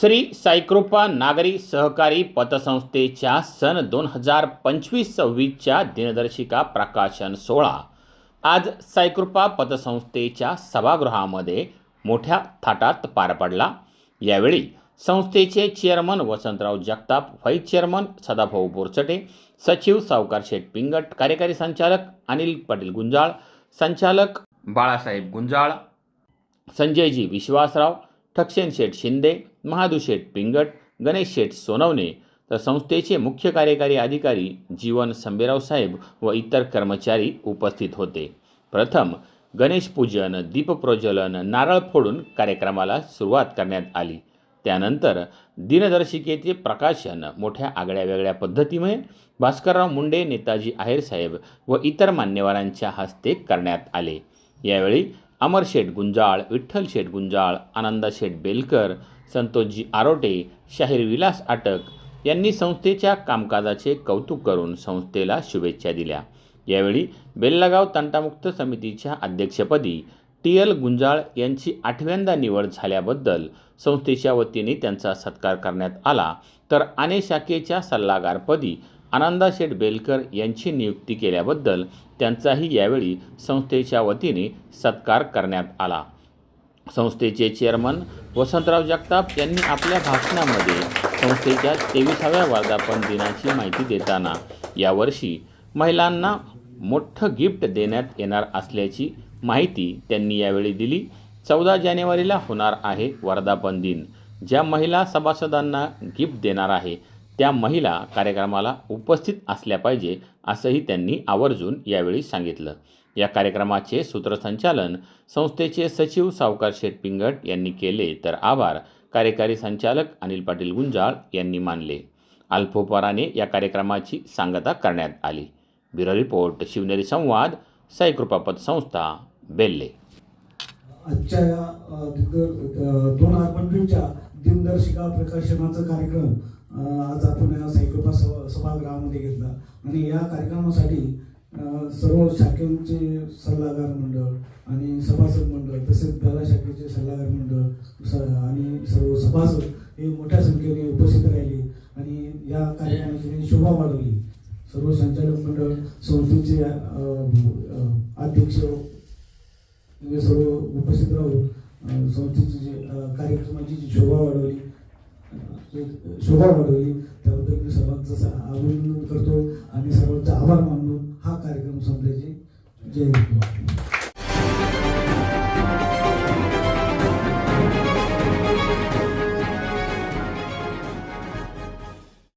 श्री साईकृपा नागरी सहकारी पतसंस्थेच्या सन दोन हजार पंचवीस सव्वीसच्या दिनदर्शिका प्रकाशन सोहळा. आज साईकृपा पतसंस्थेच्या सभागृहामध्ये मोठ्या थाटात पार पडला. यावेळी संस्थेचे chairman Vasantrao Jagtap vice chairman Sadabhau Borchate सचिव सावकार शेठ पिंगट कार्यकारी संचालक अनिल पाटील गुंजाळ संचालक बाळासाहेब गुंजाळ संजयजी विश्वासराव ठक्षेन शेठ शिंदे महादू शेठ पिंगट गणेश शेठ सोनवणे तर संस्थेचे मुख्य कार्यकारी अधिकारी जीवन संबेराव साहेब व इतर कर्मचारी उपस्थित होते. प्रथम गणेश पूजन दीपप्रज्वलन नारळ फोडून कार्यक्रमाला सुरुवात करण्यात आली. त्यानंतर दिनदर्शिकेचे प्रकाशन मोठ्या आगळ्या वेगळ्या पद्धतीमुळे भास्करराव मुंडे नेताजी आहेर साहेब व इतर मान्यवरांच्या हस्ते करण्यात आले. यावेळी अमर शेठ गुंजाळ विठ्ठल शेठ गुंजाळ आनंदा शेठ बेलकर संतोषजी आरोटे शाहीर विलास आटक यांनी संस्थेच्या कामकाजाचे कौतुक करून संस्थेला शुभेच्छा दिल्या. यावेळी बेल्लागाव तंटामुक्त समितीच्या अध्यक्षपदी टी एल गुंजाळ यांची आठव्यांदा निवड झाल्याबद्दल संस्थेच्या वतीने त्यांचा सत्कार करण्यात आला. तर आने शाखेच्या सल्लागारपदी आनंदा शेठ बेलकर यांची नियुक्ती केल्याबद्दल त्यांचाही यावेळी संस्थेच्या वतीने सत्कार करण्यात आला. संस्थेचे चेअरमन वसंतराव जगताप यांनी आपल्या भाषणामध्ये संस्थेच्या तेविसाव्या वर्धापन दिनाची माहिती देताना यावर्षी महिलांना मोठं गिफ्ट देण्यात येणार असल्याची माहिती त्यांनी यावेळी दिली. चौदा जानेवारीला होणार आहे वर्धापन दिन. ज्या महिला सभासदांना गिफ्ट देणार आहे त्या महिला कार्यक्रमाला उपस्थित असल्या पाहिजे असंही त्यांनी आवर्जून यावेळी सांगितलं. या कार्यक्रमाचे सूत्रसंचालन संस्थेचे सचिव सावकार शेठ पिंगट यांनी केले तर आभार कार्यकारी संचालक अनिल पाटील गुंजाळ यांनी मानले. अल्पोपराने या कार्यक्रमाची सांगता करण्यात आली. ब्युरो रिपोर्ट शिवनेरी संवाद साईकृपापत संस्था बेल्ले. आजच्या दोन हजार पंचवीसच्या दिनदर्शिका प्रकाशनाचा कार्यक्रम आज आपण या साईकृपा सभा सभागृहामध्ये घेतला. आणि या कार्यक्रमासाठी सर्व शाखेचे सल्लागार मंडळ आणि सभासद मंडळ तसेच दला शाखेचे सल्लागार मंडळ स- आणि सर्व सभासद हे मोठ्या संख्येने उपस्थित राहिले आणि या कार्यक्रमाची शोभा वाढवली. सर्व संचालक मंडळ संस्थेचे अध्यक्ष सर्व उपस्थित राहून संस्थेची जी कार्यक्रमाची जी शोभा वाढवली शोभा वाढवली त्याबद्दल मी सर्वांचं अभिनंदन करतो आणि सर्वांचा आभार मानून हा कार्यक्रम संपल्याचे जय हिंद.